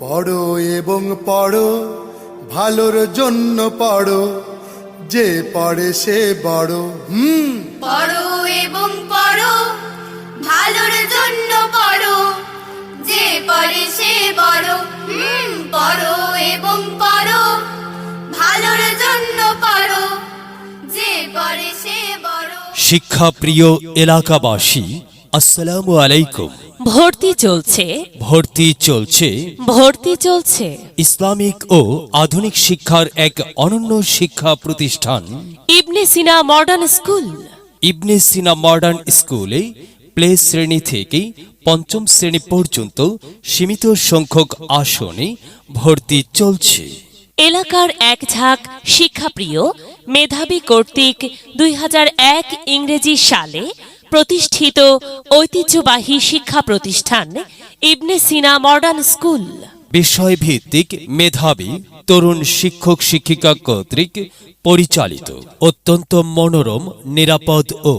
পড়ো এবং পড়ো ভালোর জন্য পড়ো যে পড়ে সে বড়। হুম। পড়ো এবং পড়ো ভালোর জন্য পড়ো যে পড়ে সে বড়। হুম পড়ো এবং পড়ো ভালোর জন্য পড়ো যে পড়ে সে বড়। শিক্ষাপ্রিয় এলাকাবাসী আসসালামু আলাইকুম। ভর্তি চলছে। ভর্তি চলছে। ভর্তি চলছে। ইসলামিক ও আধুনিক শিক্ষার এক অনন্য শিক্ষা প্রতিষ্ঠান। Ibne Sina modern school. Ibne Sina modern স্কুলে প্লে শ্রেণি থেকে পঞ্চম শ্রেণি পর্যন্ত সীমিত সংখ্যক আসনে ভর্তি চলছে। এলাকার এক ঝাঁক শিক্ষাপ্রিয় মেধাবী কর্তৃক দুই হাজার এক ইংরেজি সালে প্রতিষ্ঠিত ঐতিহ্যবাহী শিক্ষা প্রতিষ্ঠান ইবনে সিনা মডার্ন স্কুল। বিষয়ভিত্তিক মেধাবী তরুণ শিক্ষক শিক্ষিকা কর্তৃক পরিচালিত অত্যন্ত মনোরম, নিরাপদ ও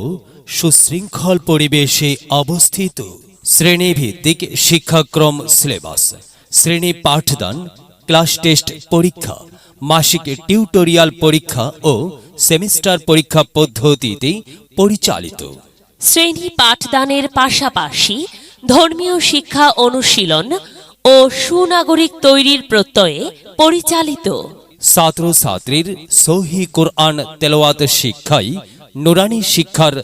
সুশৃঙ্খল পরিবেশে অবস্থিত শ্রেণীভিত্তিক শিক্ষাক্রম সিলেবাস, শ্রেণি পাঠদান, ক্লাস টেস্ট পরীক্ষা, মাসিক টিউটোরিয়াল পরীক্ষা ও সেমিস্টার পরীক্ষা পদ্ধতিতে পরিচালিত। শ্রেণি পাঠদানের পাশাপাশি ধর্মীয় শিক্ষা অনুশীলন ও সুনাগরিক তৈরির প্রত্যয়ে পরিচালিত। ছাত্রছাত্রীর সহি কোরআন তেলাওয়াত শিক্ষাই নুরানি শিক্ষার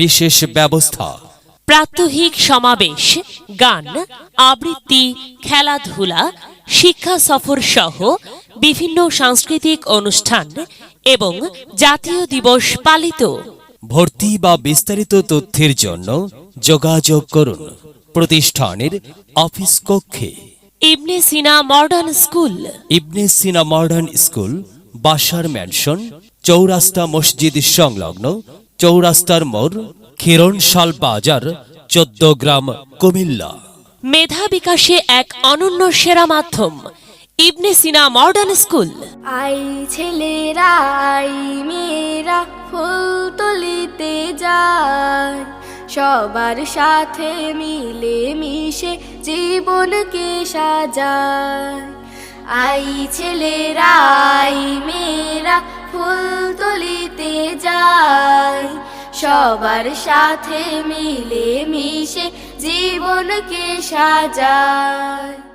বিশেষ ব্যবস্থা। প্রাত্যহিক সমাবেশ গান আবৃত্তি খেলাধুলা শিক্ষা সফর সহ বিভিন্ন সাংস্কৃতিক অনুষ্ঠান এবং জাতীয় দিবস পালিত। ভর্তি বা বিস্তারিত তথ্যের জন্য যোগাযোগ করুন। প্রতিষ্ঠানের অফিস কক্ষে। Ibne Sina modern school. Ibne Sina modern school বাসার ম্যানশন চৌরাস্তা মসজিদ সংলগ্ন চৌরাস্তার মোড় খিরণশাল বাজার চোদ্দ গ্রাম কুমিল্লা। মেধা বিকাশে এক অনন্য সেরা মাধ্যম ইবনে সিনা মডার্ন স্কুল। আই ছেলেরা সবার সাথে মিলে মিশে জীবনকে সাজায়। আই ছেলেরা, আই মেয়েরা, ফুল তুলিতে যায়। সবার সাথে মিলে মিশে জীবনকে সাজায়।